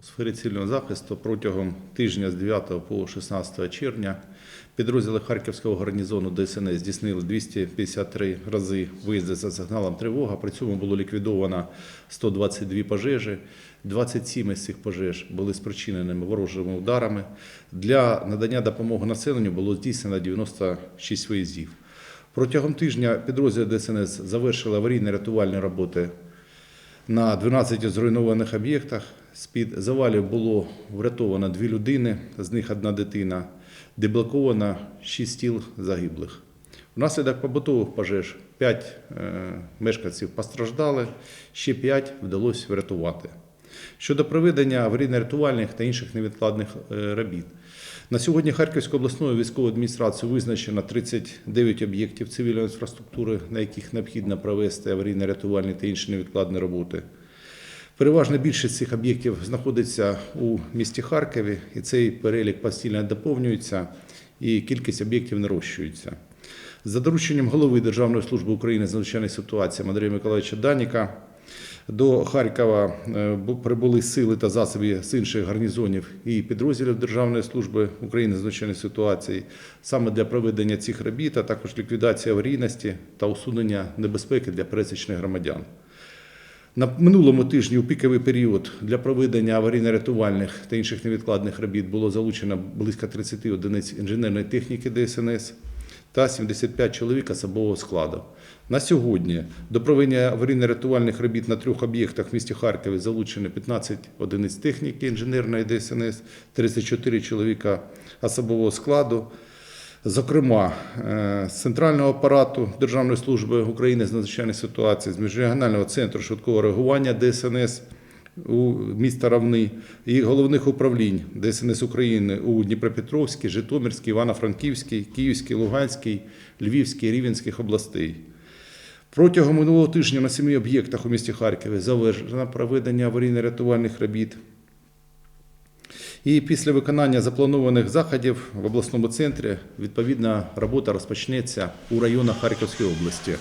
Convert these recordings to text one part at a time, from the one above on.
У сфері цивільного захисту протягом тижня з 9 по 16 червня підрозділи Харківського гарнізону ДСНС здійснили 253 рази виїзди за сигналом тривога. При цьому було ліквідовано 122 пожежі. 27 із цих пожеж були спричиненими ворожими ударами. Для надання допомоги населенню було здійснено 96 виїздів. Протягом тижня підрозділи ДСНС завершили аварійно-рятувальні роботи на 12 зруйнованих об'єктах. З-під завалів було врятовано дві людини, з них одна дитина, деблоковано 6 тіл загиблих. Внаслідок побутових пожеж 5 мешканців постраждали, ще 5 вдалося врятувати. Щодо проведення аварійно-рятувальних та інших невідкладних е, робіт. На сьогодні Харківською обласною військовою адміністрацією визначено 39 об'єктів цивільної інфраструктури, на яких необхідно провести аварійно-рятувальні та інші невідкладні роботи. Переважна більшість цих об'єктів знаходиться у місті Харкові, і цей перелік постійно доповнюється, і кількість об'єктів нарощується. За дорученням голови Державної служби України з надзвичайних ситуацій Андрія Миколаївича Даніка до Харкова е, прибули сили та засоби з інших гарнізонів і підрозділів Державної служби України з надзвичайних ситуацій саме для проведення цих робіт, а також ліквідації аварійності та усунення небезпеки для пересічних громадян. На минулому тижні у піковий період для проведення аварійно-рятувальних та інших невідкладних робіт було залучено близько 30 одиниць інженерної техніки ДСНС та 75 чоловік особового складу. На сьогодні до проведення аварійно-рятувальних робіт на трьох об'єктах в місті Харкові залучено 15 одиниць техніки інженерної ДСНС, 34 чоловіка особового складу. Зокрема, е, з центрального апарату Державної служби України з надзвичайних ситуацій, з міжрегіонального центру швидкого реагування ДСНС у міста Равни і головних управлінь ДСНС України у Дніпропетровській, Житомирській, Івано-Франківській, Київській, Луганській, Львівській, Рівенських областей. Протягом минулого тижня на семи об'єктах у місті Харкові завершено проведення аварійно-рятувальних робіт. І після виконання запланованих заходів в обласному центрі відповідна робота розпочнеться у районах Харківської області.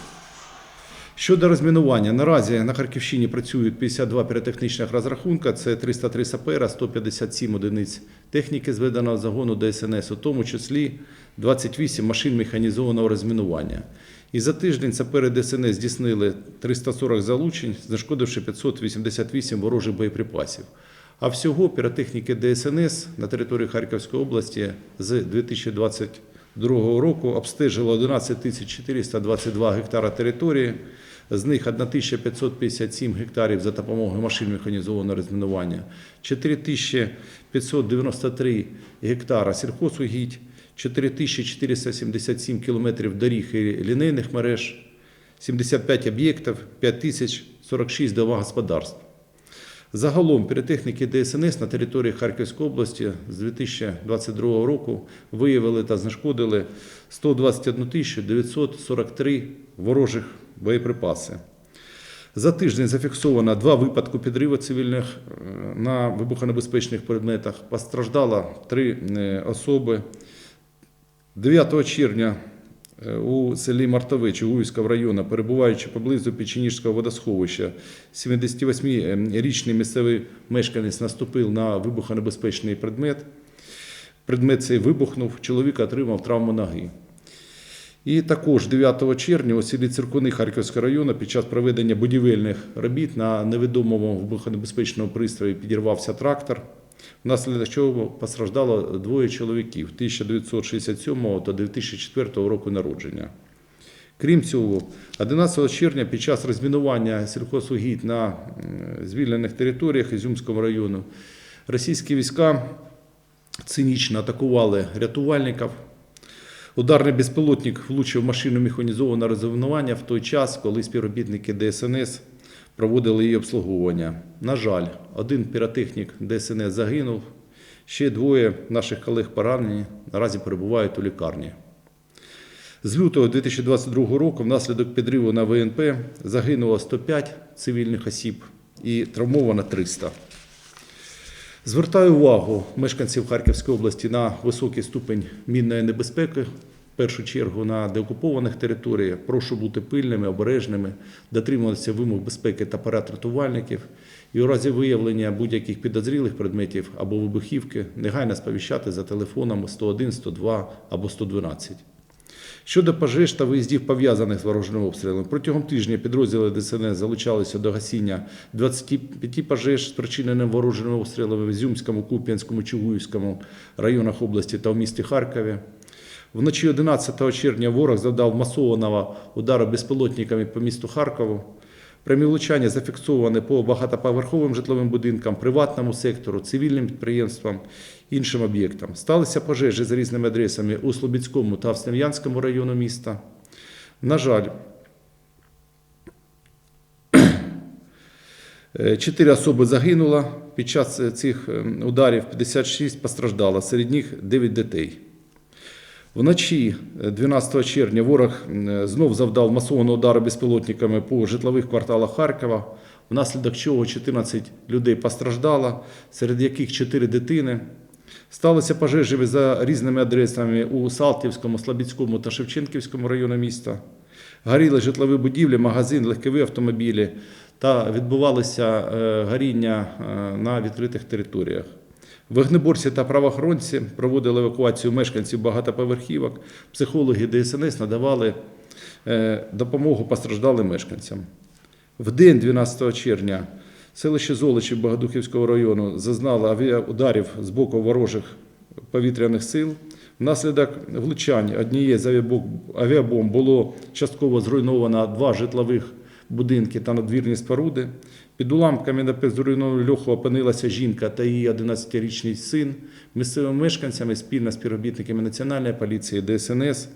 Щодо розмінування, наразі на Харківщині працюють 52 піротехнічних розрахунка, це 303 сапера, 157 одиниць техніки зведеного загону ДСНС, у тому числі 28 машин механізованого розмінування. І за тиждень сапери ДСНС здійснили 340 залучень, знешкодивши 588 ворожих боєприпасів. А всього піротехніки ДСНС на території Харківської області з 2022 року обстежило 11 422 гектара території, з них 1557 гектарів за допомогою машин механізованого розмінування, 4593 гектара сільхозугідь, 4477 кілометрів доріг і лінейних мереж, 75 об'єктів, 5046 домогосподарств. Загалом піротехніки ДСНС на території Харківської області з 2022 року виявили та знешкодили 121 943 ворожих боєприпаси. За тиждень зафіксовано два випадки підриву цивільних е, на вибухонебезпечних предметах. Постраждало три е, особи. 9 червня у селі Мартове Чугуївського району, перебуваючи поблизу Печеніжського водосховища, 78-річний місцевий мешканець наступив на вибухонебезпечний предмет. Предмет цей вибухнув, чоловік отримав травму ноги. І також 9 червня у селі Циркуни Харківського району під час проведення будівельних робіт на невідомому вибухонебезпечному пристрої підірвався трактор, внаслідок чого постраждало двоє чоловіків 1967 та 2004 року народження. Крім цього, 11 червня під час розмінування сільхозугідь на звільнених територіях Ізюмського району російські війська цинічно атакували рятувальників. Ударний безпілотник влучив машину механізованого розмінування в той час, коли співробітники ДСНС проводили її обслуговування. На жаль, один піротехнік ДСНС загинув, ще двоє наших колег поранені, наразі перебувають у лікарні. З лютого 2022 року внаслідок підриву на ВНП загинуло 105 цивільних осіб і травмовано 300. Звертаю увагу мешканців Харківської області на високий ступень мінної небезпеки. Першу чергу на деокупованих територіях. Прошу бути пильними, обережними, дотримуватися вимог безпеки та поряд рятувальників І у разі виявлення будь-яких підозрілих предметів або вибухівки негайно сповіщати за телефоном 101, 102 або 112. Щодо пожеж та виїздів пов'язаних з ворожими обстрілами, протягом тижня підрозділи ДСНС залучалися до гасіння 25 пожеж, спричиненими ворожими обстрілами в Ізюмському, Куп'янському, Чугуївському районах області та в місті Харкові. Вночі 11 червня ворог завдав масованого удару безпілотниками по місту Харкову. Прямі влучання зафіксовані по багатоповерховим житловим будинкам, приватному сектору, цивільним підприємствам, іншим об'єктам. Сталися пожежі з різними адресами у Слобідському та в Снев'янському району міста. На жаль, чотири особи загинуло під час цих е, ударів, 56 постраждало, серед них 9 дітей. Вночі е, 12 червня ворог знов завдав масованого удару безпілотниками по житлових кварталах Харкова, внаслідок чого 14 людей постраждало, серед яких 4 дитини. Сталися пожежі за різними адресами у Салтівському, Слобідському та Шевченківському районі міста. Горіли житлові будівлі, магазин, легкові автомобілі та відбувалися е, горіння е, на відкритих територіях. Вогнеборці та правоохоронці проводили евакуацію мешканців багатоповерхівок. Психологи ДСНС надавали е, допомогу постраждалим мешканцям. В день 12 червня селище Золочі Богодухівського району зазнало авіаударів з боку ворожих повітряних сил. Внаслідок влучань однієї з авіабомб було частково зруйновано два житлових будинки та надвірні споруди. Під уламками на зруйнованого льоху опинилася жінка та її 11-річний син. Місцевими мешканцями спільно з співробітниками Національної поліції ДСНС.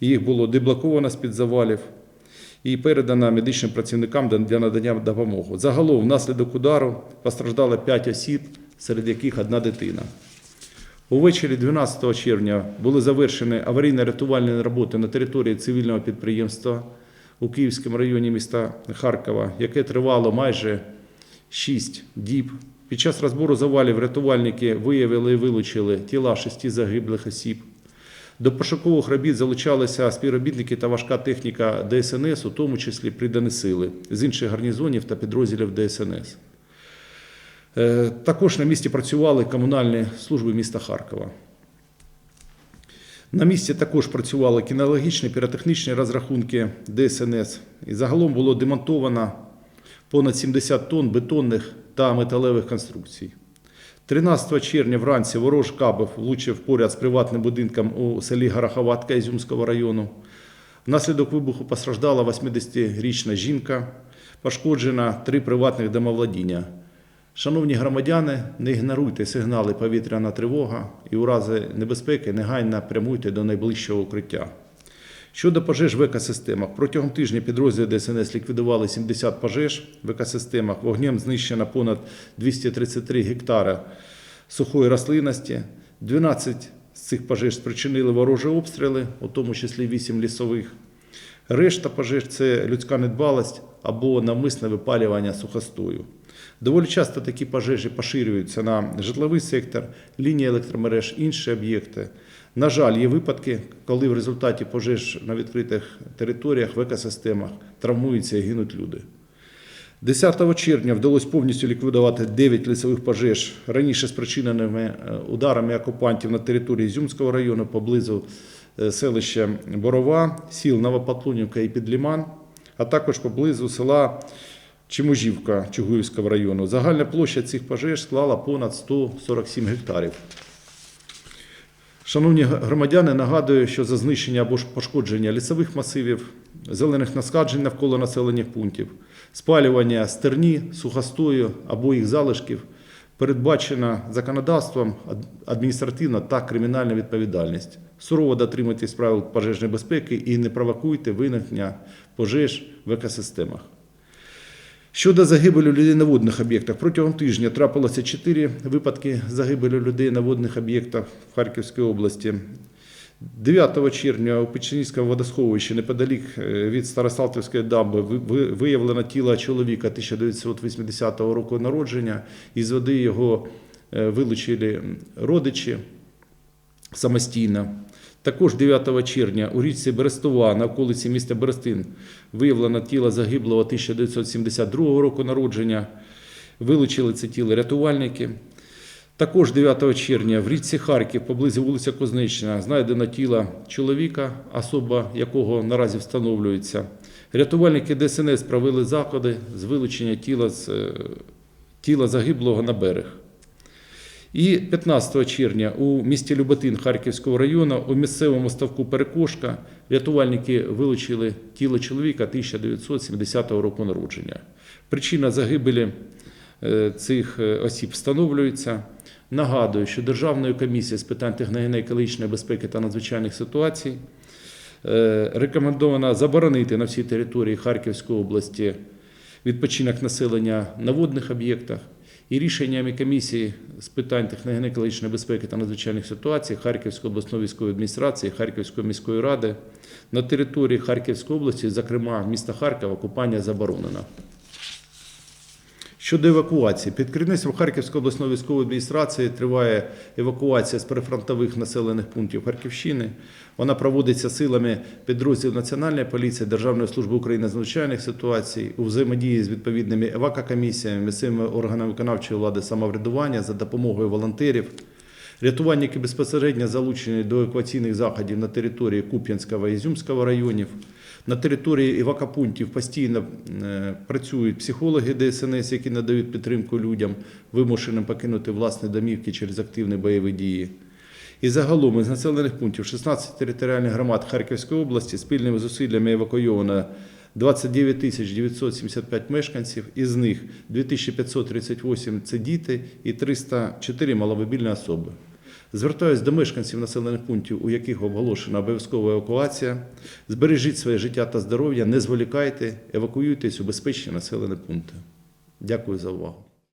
Їх було деблоковано з-під завалів і передано медичним працівникам для надання допомоги. Загалом, внаслідок удару постраждало 5 осіб, серед яких одна дитина. Увечері 12 червня були завершені аварійно-рятувальні роботи на території цивільного підприємства у Київському районі міста Харкова, яке тривало майже 6 діб. Під час розбору завалів рятувальники виявили і вилучили тіла шести загиблих осіб. До пошукових робіт залучалися співробітники та важка техніка ДСНС, у тому числі придані сили з інших гарнізонів та підрозділів ДСНС. Е, Також на місці працювали комунальні служби міста Харкова. На місці також працювали кінологічні піротехнічні розрахунки ДСНС. І загалом було демонтовано понад 70 тонн бетонних та металевих конструкцій. 13 червня вранці ворож кабів влучив поряд з приватним будинком у селі Гороховатка Ізюмського району. Внаслідок вибуху постраждала 80-річна жінка, пошкоджена три приватних домовладіння. Шановні громадяни, не ігноруйте сигнали повітряна тривога і у разі небезпеки негайно прямуйте до найближчого укриття. Щодо пожеж в екосистемах, протягом тижня підрозділи ДСНС ліквідували 70 пожеж в екосистемах. Вогнем знищено понад 233 гектари сухої рослинності. 12 з цих пожеж спричинили ворожі обстріли, у тому числі 8 лісових. Решта пожеж це людська недбалость або навмисне випалювання сухостою. Доволі часто такі пожежі поширюються на житловий сектор, лінії електромереж, інші об'єкти. На жаль, є випадки, коли в результаті пожеж на відкритих територіях в екосистемах травмуються і гинуть люди. 10 червня вдалося повністю ліквідувати 9 лісових пожеж, раніше спричиненими е, ударами окупантів на території Ізюмського району поблизу е, селища Борова, сіл Новопотлунівка і Підліман, а також поблизу села Чеможівка Чугуївського району. Загальна площа цих пожеж склала понад 147 гектарів. Шановні громадяни, нагадую, що за знищення або пошкодження лісових масивів, зелених насаджень навколо населених пунктів, спалювання стерні, сухостою або їх залишків передбачена законодавством адміністративна та кримінальна відповідальність. Сурово дотримуйтесь правил пожежної безпеки і не провокуйте виникнення пожеж в екосистемах. Щодо загибелі людей на водних об'єктах, протягом тижня трапилося 4 випадки загибелі людей на водних об'єктах в Харківській області. 9 червня у Печенівському водосховищі неподалік е, від Старосалтівської дамби ви- ви- виявлено тіло чоловіка 1980 року народження. Із води його е, вилучили родичі самостійно. Також 9 червня у річці Берестова на околиці міста Берестин виявлено тіло загиблого 1972 року народження. Вилучили це тіло рятувальники. Також 9 червня в річці Харків, поблизу вулиця Кознична, знайдено тіло чоловіка, особа якого наразі встановлюється. Рятувальники ДСНС провели заходи з вилучення тіла, з, е, тіла загиблого на берег. І 15 червня у місті Люботин Харківського району у місцевому ставку Перекошка рятувальники вилучили тіло чоловіка 1970 року народження. Причина загибелі е, цих е, осіб встановлюється. Нагадую, що Державною комісією з питань техногенно-екологічної безпеки та надзвичайних ситуацій е, рекомендовано заборонити на всій території Харківської області відпочинок населення на водних об'єктах. І рішеннями комісії з питань техногенно-екологічної безпеки та надзвичайних ситуацій Харківської обласної військової адміністрації, Харківської міської ради на території Харківської області, зокрема міста Харкова, купання заборонено. Щодо евакуації, під керівництвом Харківської обласної військової адміністрації триває евакуація з прифронтових населених пунктів Харківщини. Вона проводиться силами підрозділів Національної поліції, Державної служби України з надзвичайних ситуацій у взаємодії з відповідними евакокомісіями, місцевими органами виконавчої влади самоврядування за допомогою волонтерів. Рятувальники безпосередньо залучені до евакуаційних заходів на території Куп'янського і Ізюмського районів. На території евакопунктів постійно е, працюють психологи ДСНС, які надають підтримку людям, вимушеним покинути власні домівки через активні бойові дії. І загалом із населених пунктів 16 територіальних громад Харківської області спільними зусиллями евакуйовано 29 тисяч 975 мешканців, із них 2538 – це діти і 304 – маломобільні особи. Звертаюсь до мешканців населених пунктів, у яких оголошена обов'язкова евакуація. Збережіть своє життя та здоров'я, не зволікайте, евакуюйтесь у безпечні населені пункти. Дякую за увагу.